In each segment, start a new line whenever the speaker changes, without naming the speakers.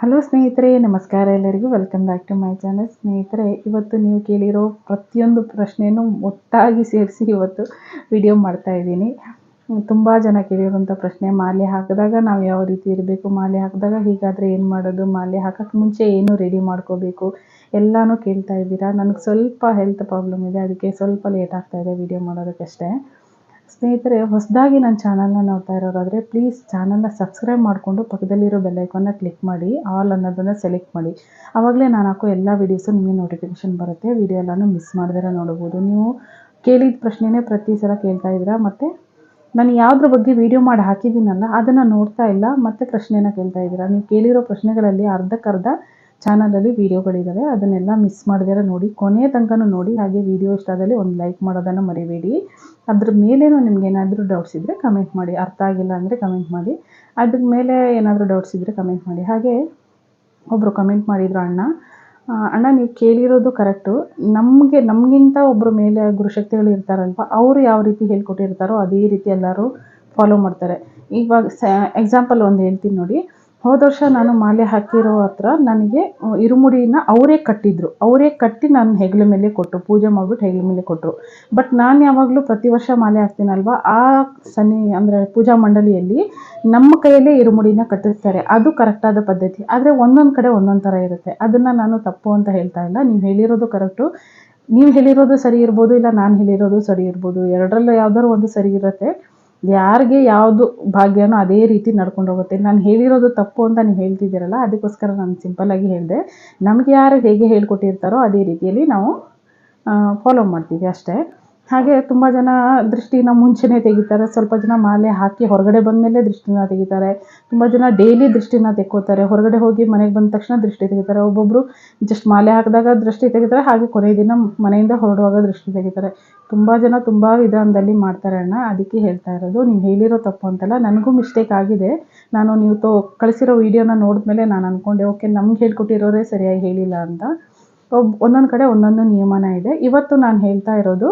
Hello ಸ್ನೇಹಿತರೆ, ನಮಸ್ಕಾರ ಎಲ್ಲರಿಗೂ. Welcome back to my channel ಸ್ನೇಹಿತರೆ, ಇವತ್ತು ನೀವು ಕೇಳಿರೋ ಪ್ರತಿಯೊಂದು ಪ್ರಶ್ನೆಯೂ ಒಟ್ಟಾಗಿ ಸೇರಿಸಿ ಇವತ್ತು ವಿಡಿಯೋ ಮಾಡ್ತಾ ಇದ್ದೀನಿ. ತುಂಬ ಜನ ಕೇಳಿರುವಂಥ ಪ್ರಶ್ನೆ, ಮಾಲೆ ಹಾಕಿದಾಗ ನಾವು ಯಾವ ರೀತಿ ಇರಬೇಕು? ಮಾಲೆ ಹಾಕಿದಾಗ ಹೀಗಾದರೆ ಏನು ಮಾಡೋದು? ಮಾಲೆ ಹಾಕೋಕ್ಕೆ ಮುಂಚೆ ಏನು ರೆಡಿ ಮಾಡ್ಕೋಬೇಕು? ಎಲ್ಲನೂ ಕೇಳ್ತಾ ಇದ್ದೀರಾ? ನನಗೆ ಸ್ವಲ್ಪ ಹೆಲ್ತ್ ಪ್ರಾಬ್ಲಮ್ ಇದೆ, ಅದಕ್ಕೆ ಸ್ವಲ್ಪ ಲೇಟ್ ಆಗ್ತಾಯಿದೆ ವಿಡಿಯೋ ಮಾಡೋದಕ್ಕಷ್ಟೇ. ಸ್ನೇಹಿತರೆ, ಹೊಸದಾಗಿ ನನ್ನ ಚಾನಲ್ನ ನೋಡ್ತಾ ಇರೋರಾದರೆ ಪ್ಲೀಸ್ ಚಾನಲ್ನ ಸಬ್ಸ್ಕ್ರೈಬ್ ಮಾಡಿಕೊಂಡು ಪಕ್ಕದಲ್ಲಿರೋ ಬೆಲ್ಲೈಕನ್ನ ಕ್ಲಿಕ್ ಮಾಡಿ, ಆಲ್ ಅನ್ನೋದನ್ನು ಸೆಲೆಕ್ಟ್ ಮಾಡಿ. ಆವಾಗಲೇ ನಾನು ಹಾಕೋ ಎಲ್ಲ ವೀಡಿಯೋಸು ನಿಮಗೆ ನೋಟಿಫಿಕೇಷನ್ ಬರುತ್ತೆ, ವೀಡಿಯೋ ಎಲ್ಲನೂ ಮಿಸ್ ಮಾಡಿದ್ರೆ ನೋಡ್ಬೋದು. ನೀವು ಕೇಳಿದ ಪ್ರಶ್ನೆನೇ ಪ್ರತಿ ಸಲ ಕೇಳ್ತಾ ಇದ್ದೀರಾ? ಮತ್ತು ನಾನು ಯಾವುದ್ರ ಬಗ್ಗೆ ವೀಡಿಯೋ ಮಾಡಿ ಹಾಕಿದ್ದೀನಲ್ಲ, ಅದನ್ನು ನೋಡ್ತಾ ಇಲ್ಲ, ಮತ್ತು ಪ್ರಶ್ನೆನ ಕೇಳ್ತಾ ಇದ್ದೀರಾ? ನೀವು ಕೇಳಿರೋ ಪ್ರಶ್ನೆಗಳಲ್ಲಿ ಅರ್ಧಕ್ಕರ್ಧ ಚಾನಲಲ್ಲಿ ವೀಡಿಯೋಗಳಿದ್ದಾವೆ ಅದನ್ನೆಲ್ಲ ಮಿಸ್ ಮಾಡಿದಿರ ನೋಡಿ, ಕೊನೆಯ ತನಕನೂ ನೋಡಿ, ಹಾಗೆ ವೀಡಿಯೋ ಇಷ್ಟ ಆದಲ್ಲಿ ಒಂದು ಲೈಕ್ ಮಾಡೋದನ್ನು ಮರಿಬೇಡಿ. ಅದ್ರ ಮೇಲೇನೂ ನಿಮ್ಗೆ ಏನಾದರೂ ಡೌಟ್ಸ್ ಇದ್ದರೆ ಕಮೆಂಟ್ ಮಾಡಿ, ಅರ್ಥ ಆಗಿಲ್ಲ ಅಂದರೆ ಕಮೆಂಟ್ ಮಾಡಿ, ಅದ್ರ ಮೇಲೆ ಏನಾದರೂ ಡೌಟ್ಸ್ ಇದ್ದರೆ ಕಮೆಂಟ್ ಮಾಡಿ. ಹಾಗೆ ಒಬ್ಬರು ಕಮೆಂಟ್ ಮಾಡಿದರು ಅಣ್ಣ ಅಣ್ಣ ನೀವು ಕೇಳಿರೋದು ಕರೆಕ್ಟು ನಮಗೆ, ನಮಗಿಂತ ಒಬ್ಬರು ಮೇಲೆ ಗುರುಶಕ್ತಿಗಳು ಇರ್ತಾರಲ್ವ, ಅವರು ಯಾವ ರೀತಿ ಹೇಳ್ಕೊಟ್ಟಿರ್ತಾರೋ ಅದೇ ರೀತಿ ಎಲ್ಲರೂ ಫಾಲೋ ಮಾಡ್ತಾರೆ. ಇವಾಗ, ಸ ಎಕ್ಸಾಂಪಲ್ ಒಂದು ಹೇಳ್ತೀನಿ ನೋಡಿ. ಹೋದ ವರ್ಷ ನಾನು ಮಾಲೆ ಹಾಕಿರೋ ಹತ್ರ ನನಗೆ ಇರುಮುಡಿನ ಅವರೇ ಕಟ್ಟಿದ್ರು. ಅವರೇ ಕಟ್ಟಿ ನಾನು ಹೆಗಲ ಮೇಲೆ ಕೊಟ್ಟರು, ಪೂಜೆ ಮಾಡಿಬಿಟ್ಟು ಹೆಗಲ ಮೇಲೆ ಕೊಟ್ಟರು. ಬಟ್ ನಾನು ಯಾವಾಗಲೂ ಪ್ರತಿ ವರ್ಷ ಮಾಲೆ ಹಾಕ್ತೀನಲ್ವ? ಆ ಸನ್ನಿ ಅಂದರೆ ಪೂಜಾ ಮಂಡಳಿಯಲ್ಲಿ ನಮ್ಮ ಕೈಯಲ್ಲೇ ಇರುಮುಡಿನ ಕಟ್ಟಿಸ್ತಾರೆ ಅದು ಕರೆಕ್ಟಾದ ಪದ್ಧತಿ. ಆದರೆ ಒಂದೊಂದು ಕಡೆ ಒಂದೊಂದು ಥರ ಇರುತ್ತೆ. ಅದನ್ನು ನಾನು ತಪ್ಪು ಅಂತ ಹೇಳ್ತಾ ಇಲ್ಲ. ನೀವು ಹೇಳಿರೋದು ಕರೆಕ್ಟು ನೀವು ಹೇಳಿರೋದು ಸರಿ ಇರ್ಬೋದು, ಇಲ್ಲ ನಾನು ಹೇಳಿರೋದು ಸರಿ ಇರ್ಬೋದು, ಎರಡರಲ್ಲೂ ಯಾವ್ದಾದ್ರು ಒಂದು ಸರಿ ಇರುತ್ತೆ. ಯಾರಿಗೆ ಯಾವುದು ಭಾಗ್ಯನೋ ಅದೇ ರೀತಿ ನಡ್ಕೊಂಡು ಹೋಗುತ್ತೆ. ನಾನು ಹೇಳಿರೋದು ತಪ್ಪು ಅಂತ ನೀವು ಹೇಳ್ತಿದ್ದೀರಲ್ಲ, ಅದಕ್ಕೋಸ್ಕರ ನಾನು ಸಿಂಪಲ್ಲಾಗಿ ಹೇಳಿದೆ. ನಮಗೆ ಯಾರು ಹೇಗೆ ಹೇಳ್ಕೊಟ್ಟಿರ್ತಾರೋ ಅದೇ ರೀತಿಯಲ್ಲಿ ನಾವು ಫಾಲೋ ಮಾಡ್ತೀವಿ ಅಷ್ಟೇ. ಹಾಗೆ ತುಂಬ ಜನ ದೃಷ್ಟಿನ ಮುಂಚೆನೇ ತೆಗಿತಾರೆ. ಸ್ವಲ್ಪ ಜನ ಮಾಲೆ ಹಾಕಿ ಹೊರಗಡೆ ಬಂದಮೇಲೆ ದೃಷ್ಟಿನ ತೆಗಿತಾರೆ. ತುಂಬ ಜನ ಡೈಲಿ ದೃಷ್ಟಿನ ತೆಕ್ಕೋತಾರೆ. ಹೊರಗಡೆ ಹೋಗಿ ಮನೆಗೆ ಬಂದ ತಕ್ಷಣ ದೃಷ್ಟಿ ತೆಗಿತಾರೆ. ಒಬ್ಬೊಬ್ಬರು ಜಸ್ಟ್ ಮಾಲೆ ಹಾಕಿದಾಗ ದೃಷ್ಟಿ ತೆಗಿತಾರೆ. ಹಾಗೆ ಕೊನೆಯ ದಿನ ಮನೆಯಿಂದ ಹೊರಡುವಾಗ ದೃಷ್ಟಿ ತೆಗಿತಾರೆ. ತುಂಬ ಜನ ತುಂಬ ವಿಧಾನದಲ್ಲಿ ಮಾಡ್ತಾರೆ ಅಣ್ಣ. ಅದಕ್ಕೆ ಹೇಳ್ತಾ ಇರೋದು, ನೀವು ಹೇಳಿರೋ ತಪ್ಪು ಅಂತಲ್ಲ, ನನಗೂ ಮಿಸ್ಟೇಕ್ ಆಗಿದೆ. ನಾನು ನೀವು ತೋ ಕಳಿಸಿರೋ ವೀಡಿಯೋನ ನೋಡಿದ್ಮೇಲೆ ನಾನು ಅಂದ್ಕೊಂಡೆ ಓಕೆ, ನಮ್ಗೆ ಹೇಳ್ಕೊಟ್ಟಿರೋರೇ ಸರಿಯಾಗಿ ಹೇಳಿಲ್ಲ ಅಂತ. ಒಬ್ ಒಂದೊಂದು ಕಡೆ ಒಂದೊಂದು ನಿಯಮನ ಇದೆ. ಇವತ್ತು ನಾನು ಹೇಳ್ತಾ ಇರೋದು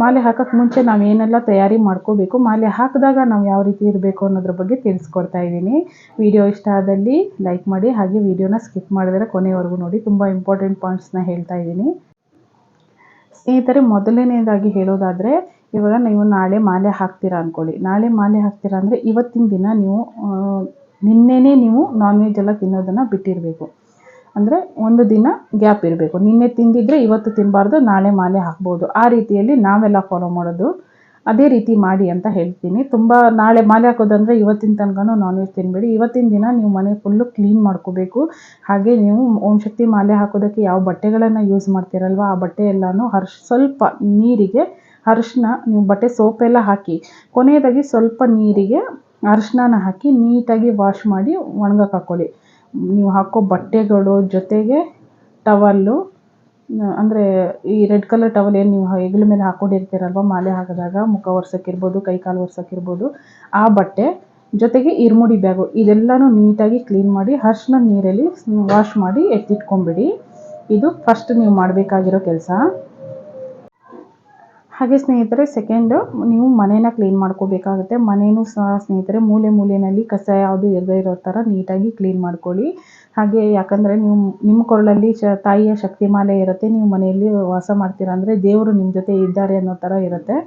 ಮಾಲೆ ಹಾಕೋಕ್ಕೆ ಮುಂಚೆ ನಾವು ಏನೆಲ್ಲ ತಯಾರಿ ಮಾಡ್ಕೋಬೇಕು, ಮಾಲೆ ಹಾಕಿದಾಗ ನಾವು ಯಾವ ರೀತಿ ಇರಬೇಕು ಅನ್ನೋದ್ರ ಬಗ್ಗೆ ತಿಳಿಸ್ಕೊಡ್ತಾ ಇದ್ದೀನಿ. ವಿಡಿಯೋ ಇಷ್ಟ ಆದಲ್ಲಿ ಲೈಕ್ ಮಾಡಿ, ಹಾಗೆ ವಿಡಿಯೋನ ಸ್ಕಿಪ್ ಮಾಡಿದರೆ ಕೊನೆವರೆಗೂ ನೋಡಿ, ತುಂಬ ಇಂಪಾರ್ಟೆಂಟ್ ಪಾಯಿಂಟ್ಸ್ನ ಹೇಳ್ತಾ ಇದ್ದೀನಿ. ಸ್ನೇಹಿತರೆ ಮೊದಲನೇದಾಗಿ ಹೇಳೋದಾದರೆ, ಇವಾಗ ನೀವು ನಾಳೆ ಮಾಲೆ ಹಾಕ್ತೀರಾ ಅಂದ್ಕೊಳ್ಳಿ ನಾಳೆ ಮಾಲೆ ಹಾಕ್ತೀರಾ ಅಂದರೆ ಇವತ್ತಿನ ದಿನ ನೀವು ನಿನ್ನೆನೆ ನೀವು ನಾನ್ ವೆಜ್ ಎಲ್ಲ ತಿನ್ನೋದನ್ನು ಬಿಟ್ಟಿರಬೇಕು. ಅಂದರೆ ಒಂದು ದಿನ ಗ್ಯಾಪ್ ಇರಬೇಕು. ನಿನ್ನೆ ತಿಂದಿದ್ದರೆ ಇವತ್ತು ತಿನ್ನಬಾರ್ದು ನಾಳೆ ಮಾಲೆ ಹಾಕ್ಬೋದು. ಆ ರೀತಿಯಲ್ಲಿ ನಾವೆಲ್ಲ ಫಾಲೋ ಮಾಡೋದು. ಅದೇ ರೀತಿ ಮಾಡಿ ಅಂತ ಹೇಳ್ತೀನಿ. ತುಂಬ ನಾಳೆ ಮಾಲೆ ಹಾಕೋದಂದರೆ ಇವತ್ತಿನ ತನಕನೂ ನಾನ್ ವೆಜ್ ತಿನ್ನಬೇಡಿ ಇವತ್ತಿನ ದಿನ ನೀವು ಮನೆ ಫುಲ್ಲು ಕ್ಲೀನ್ ಮಾಡ್ಕೋಬೇಕು. ಹಾಗೆ ನೀವು ಓಂ ಶಕ್ತಿ ಮಾಲೆ ಹಾಕೋದಕ್ಕೆ ಯಾವ ಬಟ್ಟೆಗಳನ್ನು ಯೂಸ್ ಮಾಡ್ತೀರಲ್ವ, ಆ ಬಟ್ಟೆ ಎಲ್ಲನೂ ಹರ್ಷ್ ಸ್ವಲ್ಪ ನೀರಿಗೆ ಅರಿಶಿನ ನೀವು ಬಟ್ಟೆ ಸೋಪೆಲ್ಲ ಹಾಕಿ, ಕೊನೆಯದಾಗಿ ಸ್ವಲ್ಪ ನೀರಿಗೆ ಅರಿಶಿನ ಹಾಕಿ ನೀಟಾಗಿ ವಾಶ್ ಮಾಡಿ ಒಣಗಕ್ಕೆ ಹಾಕ್ಕೊಳ್ಳಿ ನೀವು ಹಾಕೋ ಬಟ್ಟೆಗಳು ಜೊತೆಗೆ ಟವಲ್ಲು ಅಂದರೆ ಈ ರೆಡ್ ಕಲರ್ ಟವಲ್ ಏನು ನೀವು ಹೆಗಲ ಮೇಲೆ ಹಾಕ್ಕೊಂಡಿರ್ತೀರಲ್ವ ಮಾಲೆ ಹಾಕಿದಾಗ, ಮುಖ ಒರ್ಸೋಕ್ಕಿರ್ಬೋದು, ಕೈ ಕಾಲು ಒರ್ಸೋಕ್ಕಿರ್ಬೋದು, ಆ ಬಟ್ಟೆ ಜೊತೆಗೆ ಇರ್ಮುಡಿ ಬ್ಯಾಗು ಇದೆಲ್ಲನೂ ನೀಟಾಗಿ ಕ್ಲೀನ್ ಮಾಡಿ, ಅರ್ಶಿನ ನೀರಲ್ಲಿ ವಾಶ್ ಮಾಡಿ ಎತ್ತಿಟ್ಕೊಂಬಿಡಿ ಇದು ಫಸ್ಟ್ ನೀವು ಮಾಡಬೇಕಾಗಿರೋ ಕೆಲಸ. ಹಾಗೆ ಸ್ನೇಹಿತರೆ ಸೆಕೆಂಡು ನೀವು ಮನೇನ ಕ್ಲೀನ್ ಮಾಡ್ಕೋಬೇಕಾಗುತ್ತೆ. ಮನೇನೂ ಸಹ ಸ್ನೇಹಿತರೆ, ಮೂಲೆ ಮೂಲೆಯಲ್ಲಿ ಕಸ ಯಾವುದು ಇರದೇ ಇರೋ ಥರ ನೀಟಾಗಿ ಕ್ಲೀನ್ ಮಾಡ್ಕೊಳ್ಳಿ. ಹಾಗೆ ಯಾಕಂದರೆ ನೀವು, ನಿಮ್ಮ ಕೊರಳಲ್ಲಿ ಶ ತಾಯಿಯ ಶಕ್ತಿ ಮಾಲೆ ಇರುತ್ತೆ. ನೀವು ಮನೆಯಲ್ಲಿ ವಾಸ ಮಾಡ್ತೀರ ಅಂದರೆ ದೇವರು ನಿಮ್ಮ ಜೊತೆ ಇದ್ದಾರೆ ಅನ್ನೋ ಥರ ಇರುತ್ತೆ.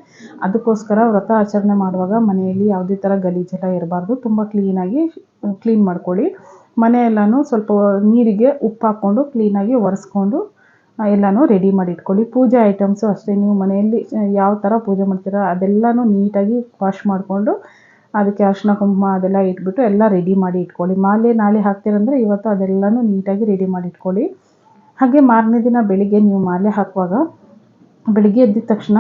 ಅದಕ್ಕೋಸ್ಕರ ವ್ರತ ಆಚರಣೆ ಮಾಡುವಾಗ ಮನೆಯಲ್ಲಿ ಯಾವುದೇ ಥರ ಗಲೀಜೆಲ್ಲ ಇರಬಾರ್ದು. ತುಂಬ ಕ್ಲೀನಾಗಿ ಕ್ಲೀನ್ ಮಾಡ್ಕೊಳ್ಳಿ. ಮನೆ ಸ್ವಲ್ಪ ನೀರಿಗೆ ಉಪ್ಪು ಹಾಕ್ಕೊಂಡು ಕ್ಲೀನಾಗಿ ಒರೆಸ್ಕೊಂಡು ಎಲ್ಲನೂ ರೆಡಿ ಮಾಡಿ ಇಟ್ಕೊಳ್ಳಿ ಪೂಜೆ ಐಟಮ್ಸು ಅಷ್ಟೇ, ನೀವು ಮನೆಯಲ್ಲಿ ಯಾವ ಥರ ಪೂಜೆ ಮಾಡ್ತೀರಾ ಅದೆಲ್ಲನೂ ನೀಟಾಗಿ ವಾಶ್ ಮಾಡಿಕೊಂಡು, ಅದಕ್ಕೆ ಅರಿಶಿನ ಕುಂಕುಮ ಅದೆಲ್ಲ ಇಟ್ಬಿಟ್ಟು ಎಲ್ಲ ರೆಡಿ ಮಾಡಿ ಇಟ್ಕೊಳ್ಳಿ. ಮಾಲೆ ನಾಳೆ ಹಾಕ್ತೀರಂದರೆ ಇವತ್ತು ಅದೆಲ್ಲನೂ ನೀಟಾಗಿ ರೆಡಿ ಮಾಡಿ ಇಟ್ಕೊಳ್ಳಿ. ಹಾಗೆ ಮಾರನೇ ದಿನ ಬೆಳಿಗ್ಗೆ ನೀವು ಮಾಲೆ ಹಾಕುವಾಗ, ಬೆಳಿಗ್ಗೆ ಎದ್ದಿದ ತಕ್ಷಣ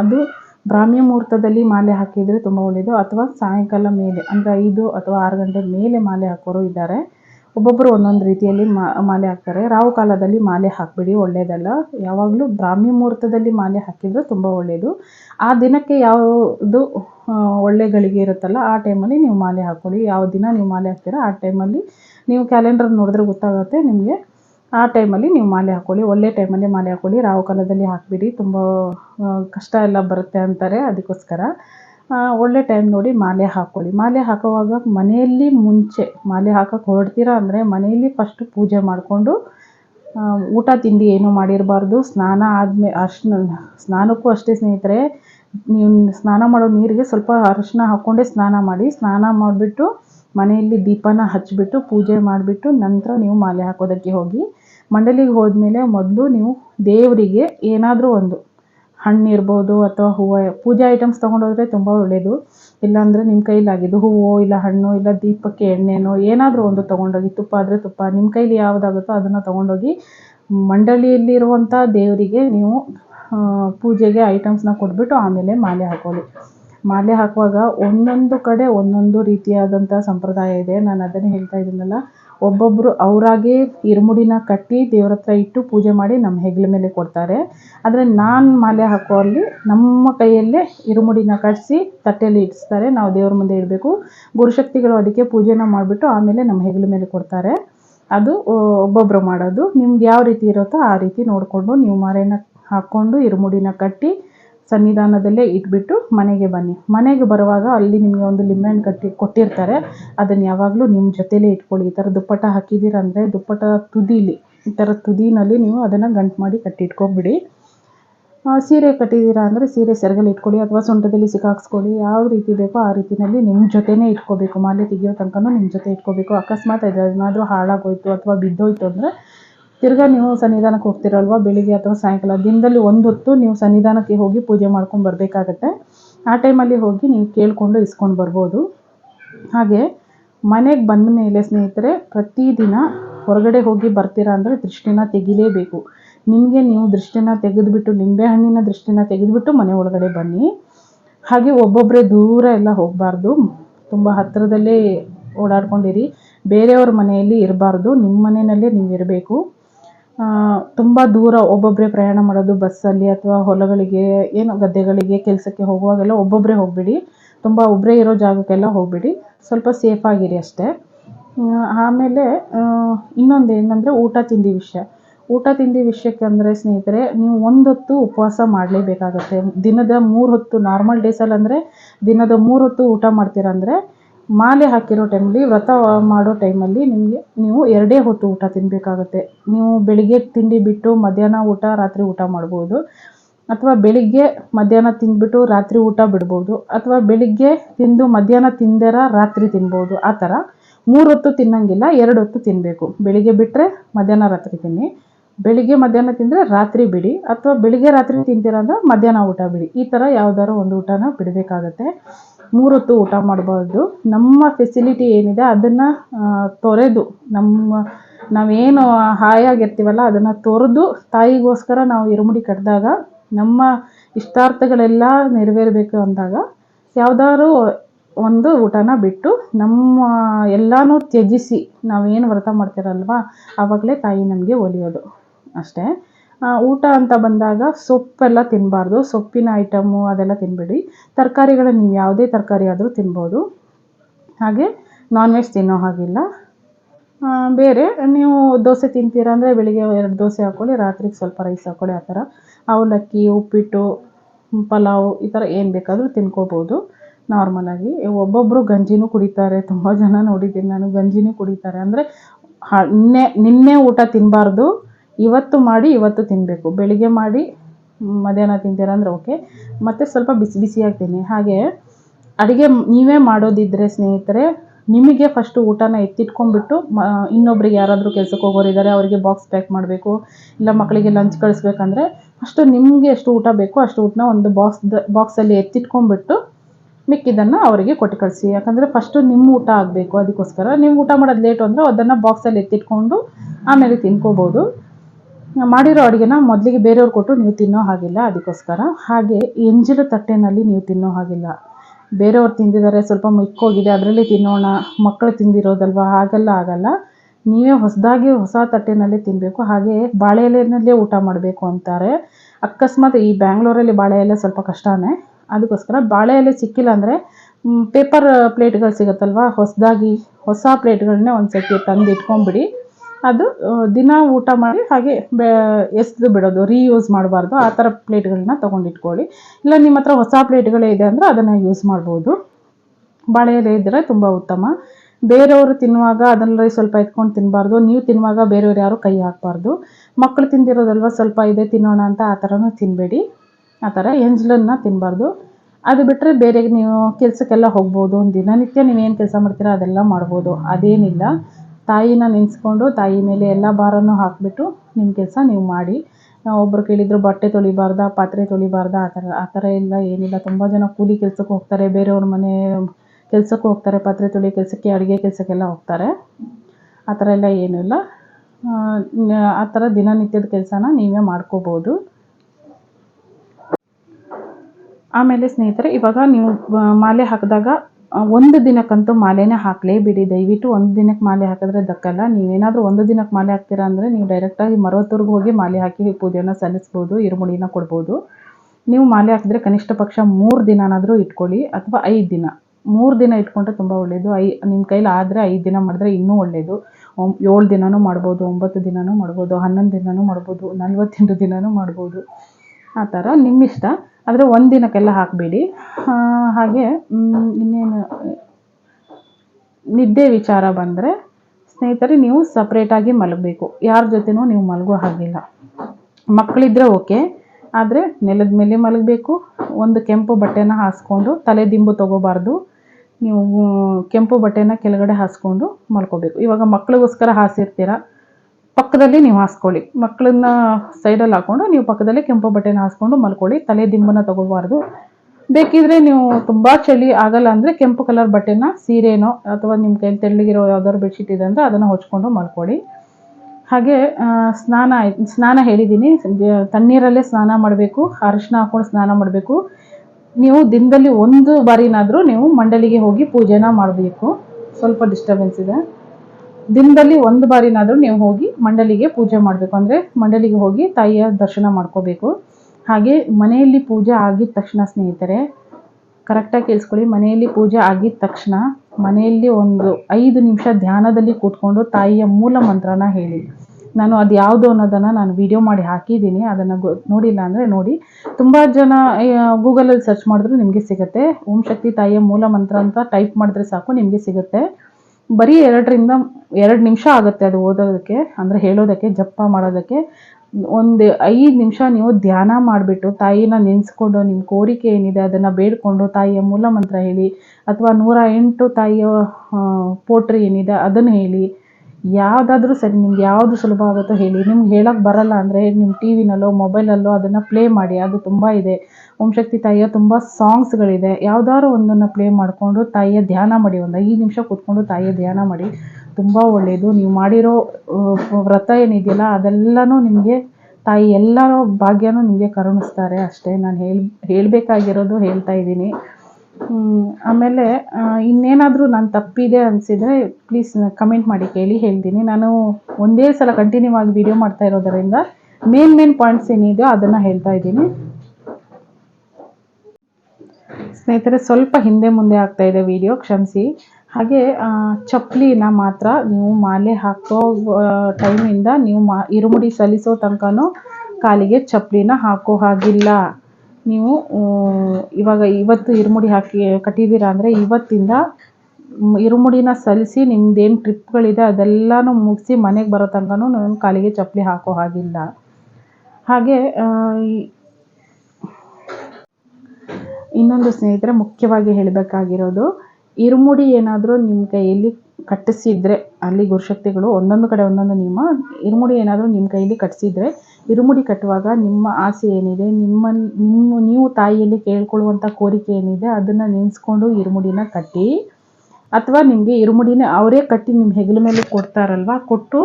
ಅದು ಬ್ರಾಹ್ಮ್ಯ ಮುಹೂರ್ತದಲ್ಲಿ ಮಾಲೆ ಹಾಕಿದರೆ ತುಂಬ ಒಳ್ಳೆಯದು ಅಥವಾ ಸಾಯಂಕಾಲ ಮೇಲೆ, ಅಂದರೆ ಐದು ಅಥವಾ ಆರು ಗಂಟೆ ಮೇಲೆ ಮಾಲೆ ಹಾಕೋರು ಇದ್ದಾರೆ. ಒಬ್ಬೊಬ್ಬರು ಒಂದೊಂದು ರೀತಿಯಲ್ಲಿ ಮಾಲೆ ಹಾಕ್ತಾರೆ. ರಾವು ಕಾಲದಲ್ಲಿ ಮಾಲೆ ಹಾಕಬೇಡಿ ಒಳ್ಳೆಯದಲ್ಲ ಯಾವಾಗಲೂ ಬ್ರಾಹ್ಮಿ ಮುಹೂರ್ತದಲ್ಲಿ ಮಾಲೆ ಹಾಕಿದರೆ ತುಂಬ ಒಳ್ಳೆಯದು ಆ ದಿನಕ್ಕೆ ಯಾವುದು ಒಳ್ಳೆ ಗಳಿಗೆ ಇರುತ್ತಲ್ಲ, ಆ ಟೈಮಲ್ಲಿ ನೀವು ಮಾಲೆ ಹಾಕ್ಕೊಳ್ಳಿ ಯಾವ ದಿನ ನೀವು ಮಾಲೆ ಹಾಕ್ತೀರಾ, ಆ ಟೈಮಲ್ಲಿ ನೀವು ಕ್ಯಾಲೆಂಡರ್ ನೋಡಿದ್ರೆ ಗೊತ್ತಾಗುತ್ತೆ ನಿಮಗೆ. ಆ ಟೈಮಲ್ಲಿ ನೀವು ಮಾಲೆ ಹಾಕ್ಕೊಳ್ಳಿ ಒಳ್ಳೆ ಟೈಮಲ್ಲಿ ಮಾಲೆ ಹಾಕ್ಕೊಳ್ಳಿ ರಾವು ಕಾಲದಲ್ಲಿ ಹಾಕಬೇಡಿ. ತುಂಬ ಕಷ್ಟ ಎಲ್ಲ ಬರುತ್ತೆ ಅಂತಾರೆ ಅದಕ್ಕೋಸ್ಕರ. ಒಳ್ಳೆ ಟೈಮ್ ನೋಡಿ ಮಾಲೆ ಹಾಕ್ಕೊಳ್ಳಿ ಮಾಲೆ ಹಾಕುವಾಗ ಮನೆಯಲ್ಲಿ ಮುಂಚೆ, ಮಾಲೆ ಹಾಕಕ್ಕೆ ಹೊರಡ್ತೀರಾ ಅಂದರೆ ಮನೆಯಲ್ಲಿ ಫಸ್ಟ್ ಪೂಜೆ ಮಾಡಿಕೊಂಡು ಊಟ ತಿಂಡಿ ಏನು ಮಾಡಿರಬಾರ್ದು. ಸ್ನಾನ ಆದಮೇಲೆ ಅರ್ಶಿನ ಸ್ನಾನಕ್ಕೂ ಅಷ್ಟೇ ಸ್ನೇಹಿತರೆ, ನೀವು ಸ್ನಾನ ಮಾಡೋ ನೀರಿಗೆ ಸ್ವಲ್ಪ ಅರಿಶಿನ ಹಾಕ್ಕೊಂಡೇ ಸ್ನಾನ ಮಾಡಿ, ಸ್ನಾನ ಮಾಡಿಬಿಟ್ಟು ಮನೆಯಲ್ಲಿ ದೀಪನ ಹಚ್ಚಿಬಿಟ್ಟು ಪೂಜೆ ಮಾಡಿಬಿಟ್ಟು ನಂತರ ನೀವು ಮಾಲೆ ಹಾಕೋದಕ್ಕೆ ಹೋಗಿ. ಮಂಡಲಿಗೆ ಹೋದ್ಮೇಲೆ ಮೊದಲು ನೀವು ದೇವರಿಗೆ ಏನಾದರೂ ಒಂದು ಹಣ್ಣು ಇರ್ಬೋದು ಅಥವಾ ಹೂವು, ಪೂಜೆ ಐಟಮ್ಸ್ ತೊಗೊಂಡೋದ್ರೆ ತುಂಬ ಒಳ್ಳೆಯದು ಇಲ್ಲಾಂದರೆ ನಿಮ್ಮ ಕೈಲಾಗಿದ್ದು ಹೂವು ಇಲ್ಲ ಹಣ್ಣು ಇಲ್ಲ ದೀಪಕ್ಕೆ ಎಣ್ಣೆನೋ ಏನಾದರೂ ಒಂದು ತೊಗೊಂಡೋಗಿ, ತುಪ್ಪ ಆದರೆ ತುಪ್ಪ ನಿಮ್ಮ ಕೈಲಿ ಯಾವುದಾಗುತ್ತೋ ಅದನ್ನು ತೊಗೊಂಡೋಗಿ ಮಂಡಳಿಯಲ್ಲಿರುವಂಥ ದೇವರಿಗೆ ನೀವು ಪೂಜೆಗೆ ಐಟಮ್ಸ್ನ ಕೊಟ್ಬಿಟ್ಟು ಆಮೇಲೆ ಮಾಲೆ ಹಾಕೊಳ್ಳಿ. ಮಾಲೆ ಹಾಕುವಾಗ ಒಂದೊಂದು ಕಡೆ ಒಂದೊಂದು ರೀತಿಯಾದಂಥ ಸಂಪ್ರದಾಯ ಇದೆ. ನಾನು ಅದನ್ನೇ ಹೇಳ್ತಾ ಇದ್ದೀನಲ್ಲ. ಒಬ್ಬೊಬ್ಬರು ಅವರಾಗೆ ಇರುಮುಡಿನ ಕಟ್ಟಿ ದೇವ್ರ ಹತ್ರ ಇಟ್ಟು ಪೂಜೆ ಮಾಡಿ ನಮ್ಮ ಹೆಗ್ಲ ಮೇಲೆ ಕೊಡ್ತಾರೆ. ಆದರೆ ನಾನು ಮಾಲೆ ಹಾಕೋ ಅಲ್ಲಿ ನಮ್ಮ ಕೈಯಲ್ಲೇ ಇರುಮುಡಿನ ಕಟ್ಟಿಸಿ ತಟ್ಟೆಯಲ್ಲಿ ಇಡಿಸ್ತಾರೆ. ನಾವು ದೇವ್ರ ಮುಂದೆ ಇಡಬೇಕು. ಗುರುಶಕ್ತಿಗಳು ಅದಕ್ಕೆ ಪೂಜೆನ ಮಾಡಿಬಿಟ್ಟು ಆಮೇಲೆ ನಮ್ಮ ಹೆಗ್ಲ ಮೇಲೆ ಕೊಡ್ತಾರೆ. ಅದು ಒಬ್ಬೊಬ್ಬರು ಮಾಡೋದು. ನಿಮ್ಗೆ ಯಾವ ರೀತಿ ಇರುತ್ತೋ ಆ ರೀತಿ ನೋಡಿಕೊಂಡು ನೀವು ಮಾಲೆನ ಹಾಕ್ಕೊಂಡು ಇರುಮುಡಿನ ಕಟ್ಟಿ ಸನ್ನಿಧಾನದಲ್ಲೇ ಇಟ್ಬಿಟ್ಟು ಮನೆಗೆ ಬನ್ನಿ. ಮನೆಗೆ ಬರುವಾಗ ಅಲ್ಲಿ ನಿಮಗೆ ಒಂದು ಲಿಂಬೆಹಣ್ಣು ಕಟ್ಟಿ ಕೊಟ್ಟಿರ್ತಾರೆ. ಅದನ್ನು ಯಾವಾಗಲೂ ನಿಮ್ಮ ಜೊತೆಲೇ ಇಟ್ಕೊಳ್ಳಿ. ಈ ಥರ ದುಪ್ಪಟ್ಟ ಹಾಕಿದ್ದೀರ ಅಂದರೆ ದುಪ್ಪಟ್ಟ ತುದೀಲಿ, ಈ ಥರ ತುದಿನಲ್ಲಿ ನೀವು ಅದನ್ನು ಗಂಟು ಮಾಡಿ ಕಟ್ಟಿಟ್ಕೊಂಬಿಡಿ. ಸೀರೆ ಕಟ್ಟಿದ್ದೀರಾ ಅಂದರೆ ಸೀರೆ ಸೆರಗಲ್ಲಿ ಇಟ್ಕೊಳ್ಳಿ ಅಥವಾ ಸೊಂಟದಲ್ಲಿ ಸಿಕ್ಕಾಕ್ಸ್ಕೊಳ್ಳಿ. ಯಾವ ರೀತಿ ಬೇಕೋ ಆ ರೀತಿಯಲ್ಲಿ ನಿಮ್ಮ ಜೊತೆನೇ ಇಟ್ಕೋಬೇಕು. ಮಾಲೆ ತೆಗಿಯೋ ತನಕನೂ ನಿಮ್ಮ ಜೊತೆ ಇಟ್ಕೋಬೇಕು. ಅಕಸ್ಮಾತ್ ಏನಾದರೂ ಹಾಳಾಗೋಯ್ತು ಅಥವಾ ಬಿದ್ದೋಯ್ತು ಅಂದರೆ ತಿರ್ಗಾ ನೀವು ಸನ್ನಿಧಾನಕ್ಕೆ ಹೋಗ್ತಿರಲ್ವಾ? ಬೆಳಿಗ್ಗೆ ಅಥವಾ ಸಾಯಂಕಾಲ ದಿನದಲ್ಲಿ ಒಂದು ಹೊತ್ತು ನೀವು ಸನ್ನಿಧಾನಕ್ಕೆ ಹೋಗಿ ಪೂಜೆ ಮಾಡ್ಕೊಂಡು ಬರಬೇಕಾಗತ್ತೆ. ಆ ಟೈಮಲ್ಲಿ ಹೋಗಿ ನೀವು ಕೇಳಿಕೊಂಡು ಇಸ್ಕೊಂಡು ಬರ್ಬೋದು. ಹಾಗೆ ಮನೆಗೆ ಬಂದ ಮೇಲೆ ಸ್ನೇಹಿತರೆ, ಪ್ರತಿದಿನ ಹೊರಗಡೆ ಹೋಗಿ ಬರ್ತೀರಾ ಅಂದರೆ ದೃಷ್ಟಿನ ತೆಗಿಲೇಬೇಕು. ನಿಮಗೆ ನೀವು ದೃಷ್ಟಿನ ತೆಗೆದುಬಿಟ್ಟು ನಿಂಬೆಹಣ್ಣಿನ ದೃಷ್ಟಿನ ತೆಗೆದುಬಿಟ್ಟು ಮನೆ ಒಳಗಡೆ ಬನ್ನಿ. ಹಾಗೆ ಒಬ್ಬೊಬ್ಬರೇ ದೂರ ಎಲ್ಲ ಹೋಗಬಾರ್ದು. ತುಂಬ ಹತ್ತಿರದಲ್ಲೇ ಓಡಾಡ್ಕೊಂಡಿರಿ. ಬೇರೆಯವ್ರ ಮನೆಯಲ್ಲಿ ಇರಬಾರ್ದು. ನಿಮ್ಮ ಮನೆಯಲ್ಲೇ ನೀವು ಇರಬೇಕು. ತುಂಬ ದೂರ ಒಬ್ಬೊಬ್ಬರೇ ಪ್ರಯಾಣ ಮಾಡೋದು ಬಸ್ಸಲ್ಲಿ ಅಥವಾ ಹೊಲಗಳಿಗೆ, ಏನು ಗದ್ದೆಗಳಿಗೆ, ಕೆಲಸಕ್ಕೆ ಹೋಗುವಾಗೆಲ್ಲ ಒಬ್ಬೊಬ್ಬರೇ ಹೋಗಬೇಡಿ. ತುಂಬ ಒಬ್ಬರೇ ಇರೋ ಜಾಗಕ್ಕೆಲ್ಲ ಹೋಗಬೇಡಿ. ಸ್ವಲ್ಪ ಸೇಫಾಗಿರಿ ಅಷ್ಟೇ. ಆಮೇಲೆ ಇನ್ನೊಂದು ಏನಂದರೆ ಊಟ ತಿಂಡಿ ವಿಷಯ. ಊಟ ತಿಂಡಿ ವಿಷಯಕ್ಕೆ ಅಂದರೆ ಸ್ನೇಹಿತರೆ, ನೀವು ಒಂದೊತ್ತು ಉಪವಾಸ ಮಾಡಲೇಬೇಕಾಗತ್ತೆ. ದಿನದ ಮೂರು ಹೊತ್ತು ನಾರ್ಮಲ್ ಡೇಸಲ್ಲಿ ಅಂದರೆ ದಿನದ ಮೂರು ಹೊತ್ತು ಊಟ ಮಾಡ್ತೀರಂದರೆ ಮಾಲೆ ಹಾಕಿರೋ ಟೈಮಲ್ಲಿ ವ್ರತ ಮಾಡೋ ಟೈಮಲ್ಲಿ ನಿಮಗೆ, ನೀವು ಎರಡೇ ಹೊತ್ತು ಊಟ ತಿನ್ನಬೇಕಾಗತ್ತೆ ನೀವು ಬೆಳಿಗ್ಗೆ ತಿಂಡಿ ಬಿಟ್ಟು ಮಧ್ಯಾಹ್ನ ಊಟ, ರಾತ್ರಿ ಊಟ ಮಾಡ್ಬೋದು. ಅಥವಾ ಬೆಳಿಗ್ಗೆ ಮಧ್ಯಾಹ್ನ ತಿಂದ್ಬಿಟ್ಟು ರಾತ್ರಿ ಊಟ ಬಿಡ್ಬೋದು. ಅಥವಾ ಬೆಳಿಗ್ಗೆ ತಿಂದು ಮಧ್ಯಾಹ್ನ ತಿಂದರ, ರಾತ್ರಿ ತಿನ್ಬೋದು. ಆ ಥರ ಮೂರು ಹೊತ್ತು ತಿನ್ನಂಗಿಲ್ಲ, ಎರಡು ಹೊತ್ತು ತಿನ್ನಬೇಕು ಬೆಳಿಗ್ಗೆ ಬಿಟ್ಟರೆ ಮಧ್ಯಾಹ್ನ ರಾತ್ರಿ ತಿನ್ನಿ. ಬೆಳಿಗ್ಗೆ ಮಧ್ಯಾಹ್ನ ತಿಂದರೆ ರಾತ್ರಿ ಬಿಡಿ. ಅಥವಾ ಬೆಳಿಗ್ಗೆ ರಾತ್ರಿ ತಿಂತೀರ ಅಂದರೆ ಮಧ್ಯಾಹ್ನ ಊಟ ಬಿಡಿ. ಈ ಥರ ಯಾವ್ದಾದ್ರು ಒಂದು ಊಟನ ಬಿಡಬೇಕಾಗತ್ತೆ. ಮೂರು ಹೊತ್ತು ಊಟ ಮಾಡ್ಬಾರ್ದು. ನಮ್ಮ ಫೆಸಿಲಿಟಿ ಏನಿದೆ ಅದನ್ನು ತೊರೆದು ನಮ್ಮ, ನಾವೇನು ಹಾಯಾಗಿರ್ತೀವಲ್ಲ ಅದನ್ನು ತೊರೆದು ತಾಯಿಗೋಸ್ಕರ ನಾವು ಇರುಮುಡಿ ಕಟ್ಟಿದಾಗ ನಮ್ಮ ಇಷ್ಟಾರ್ಥಗಳೆಲ್ಲ ನೆರವೇರಬೇಕು ಅಂದಾಗ ಯಾವ್ದಾದ್ರು ಒಂದು ಊಟನ ಬಿಟ್ಟು ನಮ್ಮ ಎಲ್ಲನೂ ತ್ಯಜಿಸಿ ನಾವೇನು ವ್ರತ ಮಾಡ್ತೀರಲ್ವ, ಆವಾಗಲೇ ತಾಯಿ ನಮಗೆ ಒಲಿಯೋದು. ಅಷ್ಟೇ. ಊಟ ಅಂತ ಬಂದಾಗ ಸೊಪ್ಪೆಲ್ಲ ತಿನ್ನಬಾರ್ದು ಸೊಪ್ಪಿನ ಐಟಮು ಅದೆಲ್ಲ ತಿನ್ನಬೇಡಿ ತರಕಾರಿಗಳನ್ನ ನೀವು ಯಾವುದೇ ತರಕಾರಿ ಆದರೂ ತಿನ್ಬೋದು. ಹಾಗೆ ನಾನ್ ವೆಜ್ ತಿನ್ನೋ ಹಾಗಿಲ್ಲ. ಬೇರೆ ನೀವು ದೋಸೆ ತಿಂತೀರ ಅಂದರೆ ಬೆಳಿಗ್ಗೆ ಎರಡು ದೋಸೆ ಹಾಕ್ಕೊಳ್ಳಿ ರಾತ್ರಿಗೆ ಸ್ವಲ್ಪ ರೈಸ್ ಹಾಕ್ಕೊಳ್ಳಿ ಆ ಥರ. ಅವಲಕ್ಕಿ, ಉಪ್ಪಿಟ್ಟು, ಪಲಾವು ಈ ಥರ ಏನು ಬೇಕಾದರೂ ತಿನ್ಕೋಬೋದು. ನಾರ್ಮಲಾಗಿ ಒಬ್ಬೊಬ್ಬರು ಗಂಜಿನೂ ಕುಡಿತಾರೆ. ತುಂಬ ಜನ ನೋಡಿದ್ದೀನಿ ನಾನು ಗಂಜಿನೂ ಕುಡಿತಾರೆ. ಅಂದರೆ ನಿನ್ನೆ ನಿನ್ನೆ ಊಟ ತಿನ್ನಬಾರ್ದು ಇವತ್ತು ಮಾಡಿ ಇವತ್ತು ತಿನ್ನಬೇಕು ಬೆಳಿಗ್ಗೆ ಮಾಡಿ ಮಧ್ಯಾಹ್ನ ತಿಂತೀರ ಅಂದರೆ ಓಕೆ ಮತ್ತು ಸ್ವಲ್ಪ ಬಿಸಿ, ಬಿಸಿಯಾಗಿ ತಿನ್ನಿ. ಹಾಗೆ ಅಡುಗೆ ನೀವೇ ಮಾಡೋದಿದ್ದರೆ ಸ್ನೇಹಿತರೆ, ನಿಮಗೆ ಫಸ್ಟು ಊಟನ ಎತ್ತಿಟ್ಕೊಂಡ್ಬಿಟ್ಟು, ಮ, ಇನ್ನೊಬ್ರಿಗೆ ಯಾರಾದರೂ ಕೆಲ್ಸಕ್ಕೆ ಹೋಗೋರಿದ್ದಾರೆ, ಅವರಿಗೆ ಬಾಕ್ಸ್ ಪ್ಯಾಕ್ ಮಾಡಬೇಕು, ಇಲ್ಲ ಮಕ್ಕಳಿಗೆ ಲಂಚ್ ಕಳಿಸ್ಬೇಕಂದ್ರೆ ಫಸ್ಟು ನಿಮಗೆ ಎಷ್ಟು ಊಟ ಬೇಕೋ ಅಷ್ಟು ಊಟನ ಒಂದು ಬಾಕ್ಸ್ ಬಾಕ್ಸಲ್ಲಿ ಎತ್ತಿಟ್ಕೊಂಡ್ಬಿಟ್ಟು ಮಿಕ್ಕಿದ್ದನ್ನು ಅವರಿಗೆ ಕೊಟ್ಟು ಕಳಿಸಿ. ಯಾಕಂದರೆ ಫಸ್ಟು ನಿಮ್ಮ ಊಟ ಆಗಬೇಕು, ಅದಕ್ಕೋಸ್ಕರ. ನೀವು ಊಟ ಮಾಡೋದು ಲೇಟು ಅಂದರೆ ಅದನ್ನು ಬಾಕ್ಸಲ್ಲಿ ಎತ್ತಿಟ್ಕೊಂಡು ಆಮೇಲೆ ತಿನ್ಕೋಬೋದು. ಮಾಡಿರೋ ಅಡುಗೆನ ಮೊದಲಿಗೆ ಬೇರೆಯವ್ರು ಕೊಟ್ಟು ನೀವು ತಿನ್ನೋ ಹಾಗಿಲ್ಲ ಅದಕ್ಕೋಸ್ಕರ. ಹಾಗೆ ಎಂಜಿಲ ತಟ್ಟೆನಲ್ಲಿ ನೀವು ತಿನ್ನೋ ಹಾಗಿಲ್ಲ. ಬೇರೆಯವ್ರು ತಿಂದಿದ್ದಾರೆ, ಸ್ವಲ್ಪ ಮಿಕ್ಕೋಗಿದೆ, ಅದರಲ್ಲಿ ತಿನ್ನೋಣ ಮಕ್ಕಳು ತಿಂದಿರೋದಲ್ವ? ಹಾಗೆಲ್ಲ ಆಗಲ್ಲ. ನೀವೇ ಹೊಸದಾಗಿ ಹೊಸ ತಟ್ಟೆನಲ್ಲೇ ತಿನ್ನಬೇಕು ಹಾಗೆ ಬಾಳೆ ಎಲೆನಲ್ಲೇ ಊಟ ಮಾಡಬೇಕು ಅಂತಾರೆ. ಅಕಸ್ಮಾತ್ ಈ ಬ್ಯಾಂಗ್ಳೂರಲ್ಲಿ ಬಾಳೆ ಎಲೆ ಸ್ವಲ್ಪ ಕಷ್ಟನೇ. ಅದಕ್ಕೋಸ್ಕರ ಬಾಳೆ ಎಲೆ ಸಿಕ್ಕಿಲ್ಲ ಅಂದರೆ ಪೇಪರ್ ಪ್ಲೇಟ್ಗಳು ಸಿಗುತ್ತಲ್ವ? ಹೊಸದಾಗಿ ಹೊಸ ಪ್ಲೇಟ್ಗಳನ್ನೇ ಒಂದು ಸತಿ ತಂದು ಇಟ್ಕೊಂಬಿಡಿ ಅದು ದಿನ ಊಟ ಮಾಡಿ ಹಾಗೆ ಬೆ, ಎಸ್ದು ಬಿಡೋದು ರೀಯೂಸ್ ಮಾಡಬಾರ್ದು. ಆ ಥರ ಪ್ಲೇಟ್ಗಳನ್ನ ತೊಗೊಂಡಿಟ್ಕೊಳ್ಳಿ. ಇಲ್ಲ, ನಿಮ್ಮ ಹತ್ರ ಹೊಸ ಪ್ಲೇಟ್ಗಳೇ ಇದೆ ಅಂದರೆ ಅದನ್ನು ಯೂಸ್ ಮಾಡ್ಬೋದು. ಬಾಳೆ ಇದ್ದರೆ ತುಂಬ ಉತ್ತಮ. ಬೇರೆಯವರು ತಿನ್ನುವಾಗ ಅದರಲ್ಲಿ ಸ್ವಲ್ಪ ಎತ್ಕೊಂಡು ತಿನ್ನಬಾರ್ದು ನೀವು ತಿನ್ನುವಾಗ ಬೇರೆಯವ್ರು ಯಾರು ಕೈ ಹಾಕಬಾರ್ದು. ಮಕ್ಕಳು ತಿಂದಿರೋದಲ್ವ ಸ್ವಲ್ಪ ಇದೆ, ತಿನ್ನೋಣ ಅಂತ ಆ ಥರನೂ ತಿನ್ನಬೇಡಿ ಆ ಥರ ಎಂಜಲನ್ನ ತಿನ್ನಬಾರ್ದು ಅದು ಬಿಟ್ಟರೆ ಬೇರೆ ನೀವು ಕೆಲಸಕ್ಕೆಲ್ಲ ಹೋಗ್ಬೋದು. ದಿನನಿತ್ಯ ನೀವೇನು ಕೆಲಸ ಮಾಡ್ತೀರಾ ಅದೆಲ್ಲ ಮಾಡ್ಬೋದು. ಅದೇನಿಲ್ಲ. ತಾಯಿನ ನೆನೆಸ್ಕೊಂಡು ತಾಯಿ ಮೇಲೆ ಎಲ್ಲ ಭಾರನು ಹಾಕಿಬಿಟ್ಟು ನಿಮ್ಮ ಕೆಲಸ ನೀವು ಮಾಡಿ. ಒಬ್ಬರು ಕೇಳಿದರು ಬಟ್ಟೆ ತೊಳಿಬಾರ್ದಾ ಪಾತ್ರೆ ತೊಳಿಬಾರ್ದಾ ಆ ಥರ ಆ ಥರ ಎಲ್ಲ ಏನಿಲ್ಲ. ತುಂಬ ಜನ ಕೂಲಿ ಕೆಲ್ಸಕ್ಕೆ ಹೋಗ್ತಾರೆ ಬೇರೆಯವ್ರ ಮನೆ ಕೆಲ್ಸಕ್ಕೆ ಹೋಗ್ತಾರೆ ಪಾತ್ರೆ ತೊಳಿ ಕೆಲಸಕ್ಕೆ ಅಡುಗೆ ಕೆಲಸಕ್ಕೆಲ್ಲ ಹೋಗ್ತಾರೆ. ಆ ಥರ ಎಲ್ಲ ಏನೂ ಇಲ್ಲ. ಆ, ಥರ ದಿನನಿತ್ಯದ ಕೆಲಸನ ನೀವೇ ಮಾಡ್ಕೋಬೋದು. ಆಮೇಲೆ ಸ್ನೇಹಿತರೆ ಇವಾಗ ನೀವು ಮಾಲೆ ಹಾಕಿದಾಗ ಒಂದು ದಿನಕ್ಕಂತೂ ಮಾಲೆನೇ ಹಾಕಲೇಬಿಡಿ. ದಯವಿಟ್ಟು ಒಂದು ದಿನಕ್ಕೆ ಮಾಲೆ ಹಾಕಿದ್ರೆ ದಕ್ಕಲ್ಲ. ನೀವೇನಾದರೂ ಒಂದು ದಿನಕ್ಕೆ ಮಾಲೆ ಹಾಕ್ತೀರಾ ಅಂದರೆ ನೀವು ಡೈರೆಕ್ಟಾಗಿ ಮರವತ್ತೂರ್ಗೆ ಹೋಗಿ ಮಾಲೆ ಹಾಕಿ ಪೂಜೆನ ಸಲ್ಲಿಸ್ಬೋದು, ಇರುಮುಡಿನ ಕೊಡ್ಬೋದು. ನೀವು ಮಾಲೆ ಹಾಕಿದ್ರೆ ಕನಿಷ್ಠ ಪಕ್ಷ ಮೂರು ದಿನನಾದರೂ ಇಟ್ಕೊಳ್ಳಿ ಅಥವಾ ಐದು ದಿನ. ಮೂರು ದಿನ ಇಟ್ಕೊಂಡ್ರೆ ತುಂಬ ಒಳ್ಳೆಯದು ಐ ನಿಮ್ಮ ಕೈಲಿ ಆದರೆ ಐದು ದಿನ ಮಾಡಿದ್ರೆ ಇನ್ನೂ ಒಳ್ಳೆಯದು ಏಳು ದಿನವೂ ಮಾಡ್ಬೋದು, ಒಂಬತ್ತು ದಿನವೂ ಮಾಡ್ಬೋದು, ಹನ್ನೊಂದು ದಿನವೂ ಮಾಡ್ಬೋದು, ನಲ್ವತ್ತೆಂಟು ದಿನವೂ ಮಾಡ್ಬೋದು. ಆ ಥರ ನಿಮ್ಮಿಷ್ಟ. ಆದರೆ ಒಂದು ದಿನಕ್ಕೆಲ್ಲ ಹಾಕಬೇಡಿ. ಹಾಗೆ ಇನ್ನೇನು, ನಿದ್ದೆ ವಿಚಾರ ಬಂದರೆ ಸ್ನೇಹಿತರೆ ನೀವು ಸಪ್ರೇಟಾಗಿ ಮಲಗಬೇಕು. ಯಾರ ಜೊತೆನೂ ನೀವು ಮಲಗೋ ಹಾಗಿಲ್ಲ. ಮಕ್ಕಳಿದ್ರೆ ಓಕೆ, ಆದರೆ ನೆಲದ ಮೇಲೆ ಮಲಗಬೇಕು. ಒಂದು ಕೆಂಪು ಬಟ್ಟೆನ ಹಾಸ್ಕೊಂಡು ತಲೆ ದಿಂಬು ತೊಗೋಬಾರ್ದು. ನೀವು, ಕೆಂಪು ಬಟ್ಟೆನ ಕೆಳಗಡೆ ಹಾಸ್ಕೊಂಡು ಮಲ್ಕೋಬೇಕು. ಇವಾಗ ಮಕ್ಕಳಿಗೋಸ್ಕರ ಹಾಸಿರ್ತೀರ? ಪಕ್ಕದಲ್ಲಿ ನೀವು ಹಾಸ್ಕೊಳ್ಳಿ. ಮಕ್ಕಳನ್ನ ಸೈಡಲ್ಲಿ ಹಾಕೊಂಡು ನೀವು ಪಕ್ಕದಲ್ಲಿ ಕೆಂಪು ಬಟ್ಟೆನ ಹಾಸ್ಕೊಂಡು ಮಲ್ಕೊಳ್ಳಿ. ತಲೆ ದಿಂಬನ್ನ ತಗೋಬಾರ್ದು. ಬೇಕಿದ್ರೆ ನೀವು ತುಂಬ ಚಳಿ ಆಗಲ್ಲ ಅಂದರೆ ಕೆಂಪು ಕಲರ್ ಬಟ್ಟೆನ, ಸೀರೆನೋ ಅಥವಾ ನಿಮ್ಮ ಕೈ ತೆಳ್ಳಗಿರೋ ಯಾವ್ದಾದ್ರು ಬೆಡ್ಶೀಟ್ ಇದೆ ಅಂದರೆ ಅದನ್ನು ಹೊಚ್ಕೊಂಡು ಮಲ್ಕೊಳ್ಳಿ. ಹಾಗೆ ಸ್ನಾನ ಆಯ್ತು ಸ್ನಾನ ಹೇಳಿದ್ದೀನಿ ತಣ್ಣೀರಲ್ಲೇ ಸ್ನಾನ ಮಾಡಬೇಕು. ಅರಿಶಿನ ಹಾಕೊಂಡು ಸ್ನಾನ ಮಾಡಬೇಕು. ನೀವು ದಿನದಲ್ಲಿ ಒಂದು ಬಾರಿನಾದರೂ ನೀವು ಮಂಡಲಿಗೆ ಹೋಗಿ ಪೂಜೆನ ಮಾಡಬೇಕು. ಸ್ವಲ್ಪ ಡಿಸ್ಟರ್ಬೆನ್ಸ್ ಇದೆ. ದಿನದಲ್ಲಿ ಒಂದು ಬಾರಿನಾದರೂ ನೀವು ಹೋಗಿ ಮಂಡಲಿಗೆ ಪೂಜೆ ಮಾಡಬೇಕು. ಅಂದರೆ ಮಂಡಲಿಗೆ ಹೋಗಿ ತಾಯಿಯ ದರ್ಶನ ಮಾಡ್ಕೋಬೇಕು. ಹಾಗೆ ಮನೆಯಲ್ಲಿ ಪೂಜೆ ಆಗಿದ ತಕ್ಷಣ ಸ್ನೇಹಿತರೆ ಕರೆಕ್ಟಾಗಿ ಕೇಳಿಸ್ಕೊಳ್ಳಿ. ಮನೆಯಲ್ಲಿ ಪೂಜೆ ಆಗಿದ ತಕ್ಷಣ ಮನೆಯಲ್ಲಿ ಒಂದು ಐದು ನಿಮಿಷ ಧ್ಯಾನದಲ್ಲಿ ಕೂತ್ಕೊಂಡು ತಾಯಿಯ ಮೂಲ ಮಂತ್ರನ ಹೇಳಿ. ನಾನು ಅದು ಯಾವುದು ಅನ್ನೋದನ್ನು ನಾನು ವಿಡಿಯೋ ಮಾಡಿ ಹಾಕಿದ್ದೀನಿ. ಅದನ್ನು ಗೊ, ನೋಡಿಲ್ಲ ಅಂದರೆ ನೋಡಿ. ತುಂಬ ಜನ ಗೂಗಲಲ್ಲಿ ಸರ್ಚ್ ಮಾಡಿದ್ರು ನಿಮಗೆ ಸಿಗುತ್ತೆ. ಓಂ ಶಕ್ತಿ ತಾಯಿಯ ಮೂಲ ಮಂತ್ರ ಅಂತ ಟೈಪ್ ಮಾಡಿದ್ರೆ ಸಾಕು, ನಿಮಗೆ ಸಿಗುತ್ತೆ. ಬರೀ ಎರಡರಿಂದ ಎರಡು ನಿಮಿಷ ಆಗುತ್ತೆ ಅದು ಓದೋದಕ್ಕೆ, ಅಂದರೆ ಹೇಳೋದಕ್ಕೆ, ಜಪ ಮಾಡೋದಕ್ಕೆ. ಒಂದು ಐದು ನಿಮಿಷ ನೀವು ಧ್ಯಾನ ಮಾಡಿಬಿಟ್ಟು ತಾಯಿನ ನೆನೆಸ್ಕೊಂಡು ನಿಮ್ಮ ಕೋರಿಕೆ ಏನಿದೆ ಅದನ್ನು ಬೇಡಿಕೊಂಡು ತಾಯಿಯ ಮೂಲ ಮಂತ್ರ ಹೇಳಿ, ಅಥವಾ ನೂರ ಎಂಟು ತಾಯಿಯ ಪೋಟ್ರಿ ಏನಿದೆ ಅದನ್ನು ಹೇಳಿ, ಯಾವುದಾದ್ರೂ ಸರಿ ನಿಮ್ಗೆ ಯಾವುದು ಸುಲಭ ಆಗುತ್ತೋ ಹೇಳಿ. ನಿಮ್ಗೆ ಹೇಳೋಕ್ಕೆ ಬರಲ್ಲ ಅಂದರೆ ನಿಮ್ಮ ಟಿ ವಿನಲ್ಲೋ ಮೊಬೈಲಲ್ಲೋ ಅದನ್ನು ಪ್ಲೇ ಮಾಡಿ, ಅದು ತುಂಬ ಇದೆ. ಓಂ ಶಕ್ತಿ ತಾಯಿಯ ತುಂಬ ಸಾಂಗ್ಸ್ಗಳಿದೆ. ಯಾವ್ದಾದ್ರು ಒಂದನ್ನು ಪ್ಲೇ ಮಾಡಿಕೊಂಡು ತಾಯಿಯ ಧ್ಯಾನ ಮಾಡಿ, ಒಂದು ಐದು ನಿಮಿಷ ಕೂತ್ಕೊಂಡು ತಾಯಿಯ ಧ್ಯಾನ ಮಾಡಿ, ತುಂಬ ಒಳ್ಳೆಯದು ನೀವು ಮಾಡಿರೋ ವ್ರತ ಏನಿದೆಯಲ್ಲ, ಅದೆಲ್ಲನೂ ನಿಮಗೆ ತಾಯಿ ಎಲ್ಲ ಭಾಗ್ಯನೂ ನಿಮಗೆ ಕರುಣಿಸ್ತಾರೆ. ಅಷ್ಟೇ ನಾನು ಹೇಳಿ, ಹೇಳಬೇಕಾಗಿರೋದು ಹೇಳ್ತಾ ಇದ್ದೀನಿ. ಆಮೇಲೆ ಇನ್ನೇನಾದರೂ ನಾನು ತಪ್ಪಿದೆ ಅನಿಸಿದರೆ ಪ್ಲೀಸ್ ಕಮೆಂಟ್ ಮಾಡಿ ಕೇಳಿ ಹೇಳ್ತೀನಿ. ನಾನು ಒಂದೇ ಸಲ ಕಂಟಿನ್ಯೂ ಆಗಿ ವಿಡಿಯೋ ಮಾಡ್ತಾ ಇರೋದರಿಂದ ಮೇನ್ ಮೇನ್ ಪಾಯಿಂಟ್ಸ್ ಏನಿದೆಯೋ ಅದನ್ನು ಹೇಳ್ತಾ ಇದ್ದೀನಿ. ಸ್ನೇಹಿತರೆ, ಸ್ವಲ್ಪ ಹಿಂದೆ ಮುಂದೆ ಆಗ್ತಾ ಇದೆ ವಿಡಿಯೋ ಕ್ಷಮಿಸಿ. ಹಾಗೆ ಚಪ್ಪಲಿನ ಮಾತ್ರ ನೀವು ಮಾಲೆ ಹಾಕೋ ಟೈಮಿಂದ ನೀವು ಮಾ, ಇರುಮುಡಿ ಸಲ್ಲಿಸೋ ತನಕನೂ ಕಾಲಿಗೆ ಚಪ್ಪಲಿನ ಹಾಕೋ ಹಾಗಿಲ್ಲ. ನೀವು ಇವಾಗ ಇವತ್ತು ಇರುಮುಡಿ ಹಾಕಿ, ಕಟ್ಟಿದ್ದೀರಾ ಅಂದರೆ ಇವತ್ತಿಂದ ಇರುಮುಡಿನ ಸಲ್ಲಿಸಿ ನಿಮ್ದೇನು ಟ್ರಿಪ್ಗಳಿದೆ ಅದೆಲ್ಲನೂ ಮುಗಿಸಿ ಮನೆಗೆ ಬರೋ ತನಕನೂ ನಿಮ್ಮ ಕಾಲಿಗೆ ಚಪ್ಪಲಿ ಹಾಕೋ ಹಾಗಿಲ್ಲ. ಹಾಗೆ ಇನ್ನೊಂದು ಸ್ನೇಹಿತರೆ ಮುಖ್ಯವಾಗಿ ಹೇಳಬೇಕಾಗಿರೋದು, ಇರುಮುಡಿ ಏನಾದರೂ ನಿಮ್ಮ ಕೈಯಲ್ಲಿ ಕಟ್ಟಿಸಿದ್ರೆ, ಅಲ್ಲಿ ಗುರುಶಕ್ತಿಗಳು ಒಂದೊಂದು ಕಡೆ ಒಂದೊಂದು ನಿಯಮ ಇರುಮುಡಿ ಏನಾದರೂ ನಿಮ್ಮ ಕೈಯಲ್ಲಿ ಕಟ್ಟಿಸಿದ್ರೆ, ಇರುಮುಡಿ ಕಟ್ಟುವಾಗ ನಿಮ್ಮ ಆಸೆ ಏನಿದೆ ನಿಮ್ಮ ನಿಮ್ಮ, ನೀವು ತಾಯಿಯಲ್ಲಿ ಕೇಳ್ಕೊಳ್ಳುವಂಥ ಕೋರಿಕೆ ಏನಿದೆ, ಅದನ್ನು ನೆನೆಸ್ಕೊಂಡು ಇರುಮುಡಿನ ಕಟ್ಟಿ, ಅಥವಾ ನಿಮಗೆ ಇರುಮುಡಿನೇ ಅವರೇ ಕಟ್ಟಿ ನಿಮ್ಮ ಹೆಗಲ ಮೇಲೆ ಕೊಡ್ತಾರಲ್ವ, ಕೊಟ್ಟು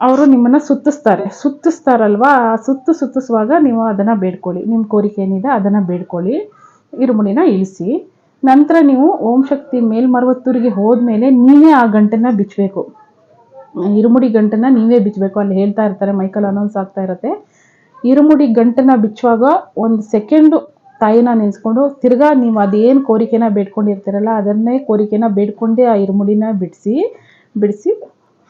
ಅವರು ನಿಮ್ಮನ್ನು ಸುತ್ತಿಸ್ತಾರೆ. ಸುತ್ತಿಸ್ತಾರಲ್ವಾ? ಸುತ್ತು ಸುತ್ತಿಸುವಾಗ ನೀವು ಅದನ್ನು ಬೇಡ್ಕೊಳ್ಳಿ. ನಿಮ್ಮ ಕೋರಿಕೆ ಏನಿದೆ ಅದನ್ನು ಬೇಡ್ಕೊಳ್ಳಿ. ಇರುಮುಡಿನ ಇಳಿಸಿ. ನಂತರ ನೀವು ಓಂ ಶಕ್ತಿ ಮೇಲ್ಮರವತ್ತೂರಿಗೆ ಹೋದ್ಮೇಲೆ ನೀವೇ ಆ ಗಂಟನ್ನ ಬಿಚ್ಚಬೇಕು ಇರುಮುಡಿ ಗಂಟನ್ನ ನೀವೇ ಬಿಚ್ಚಬೇಕು ಅಲ್ಲಿ ಹೇಳ್ತಾ ಇರ್ತಾರೆ, ಮೈಕಲ್ ಅನೌನ್ಸ್ ಆಗ್ತಾ ಇರುತ್ತೆ. ಇರುಮುಡಿ ಗಂಟನ್ನ ಬಿಚ್ಚುವಾಗ ಒಂದು ಸೆಕೆಂಡು ತಾಯಿನ ನೆನೆಸ್ಕೊಂಡು ತಿರ್ಗಾ ನೀವು ಅದೇನು ಕೋರಿಕೆನ ಬೇಡ್ಕೊಂಡಿರ್ತೀರಲ್ಲ ಅದನ್ನೇ ಕೋರಿಕೆನ ಬೇಡ್ಕೊಂಡೇ ಆ ಇರುಮುಡಿನ ಬಿಡಿಸಿ ಬಿಡಿಸಿ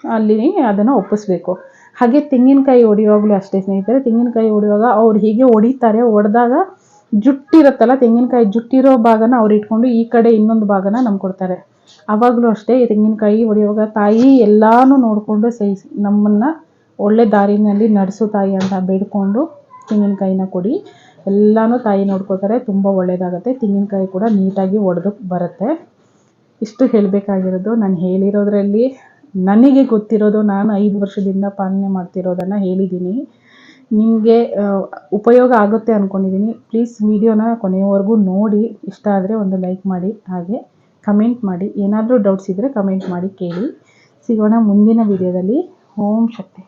ಅಲ್ಲಿ ಅದನ್ನು ಒಪ್ಪಿಸ್ಬೇಕು. ಹಾಗೆ ತೆಂಗಿನಕಾಯಿ ಹೊಡಿಯುವಾಗಲೂ ಅಷ್ಟೇ ಸ್ನೇಹಿತರೆ, ತೆಂಗಿನಕಾಯಿ ಹೊಡಿಯುವಾಗ ಅವ್ರು ಹೀಗೆ ಹೊಡಿತಾರೆ ಹೊಡೆದಾಗ ಜುಟ್ಟಿರುತ್ತಲ್ಲ, ತೆಂಗಿನಕಾಯಿ ಜುಟ್ಟಿರೋ ಭಾಗನ ಅವ್ರು ಇಟ್ಕೊಂಡು ಈ ಕಡೆ ಇನ್ನೊಂದು ಭಾಗನ ನಮ್ಗೆ ಕೊಡ್ತಾರೆ. ಆವಾಗಲೂ ಅಷ್ಟೇ ತೆಂಗಿನಕಾಯಿ ಹೊಡೆಯುವಾಗ ತಾಯಿ ಎಲ್ಲನೂ ನೋಡಿಕೊಂಡು ಸಹಿ ನಮ್ಮನ್ನು ಒಳ್ಳೆ ದಾರಿನಲ್ಲಿ ನಡೆಸು ತಾಯಿ ಅಂತ ಬೇಡ್ಕೊಂಡು ತೆಂಗಿನಕಾಯಿನ ಕೊಡಿ. ಎಲ್ಲನೂ ತಾಯಿ ನೋಡ್ಕೋತಾರೆ ತುಂಬ ಒಳ್ಳೆಯದಾಗುತ್ತೆ ತೆಂಗಿನಕಾಯಿ ಕೂಡ ನೀಟಾಗಿ ಒಡೆದಕ್ಕೆ ಬರುತ್ತೆ. ಇಷ್ಟು ಹೇಳಬೇಕಾಗಿರೋದು. ನಾನು ಹೇಳಿರೋದ್ರಲ್ಲಿ ನನಗೆ ಗೊತ್ತಿರೋದು ನಾನು ಐದು ವರ್ಷದಿಂದ ಪಾಲನೆ ಮಾಡ್ತಿರೋದನ್ನು ಹೇಳಿದ್ದೀನಿ. ನಿಮಗೆ ಉಪಯೋಗ ಆಗುತ್ತೆ ಅಂದ್ಕೊಂಡಿದ್ದೀನಿ ಪ್ಲೀಸ್ ವಿಡಿಯೋನ ಕೊನೆಯವರೆಗೂ ನೋಡಿ. ಇಷ್ಟ ಆದರೆ ಒಂದು ಲೈಕ್ ಮಾಡಿ, ಹಾಗೆ ಕಮೆಂಟ್ ಮಾಡಿ. ಏನಾದರೂ ಡೌಟ್ಸ್ ಇದ್ದರೆ ಕಮೆಂಟ್ ಮಾಡಿ ಕೇಳಿ. ಸಿಗೋಣ ಮುಂದಿನ ವಿಡಿಯೋದಲ್ಲಿ. ಓಂ ಶಕ್ತಿ.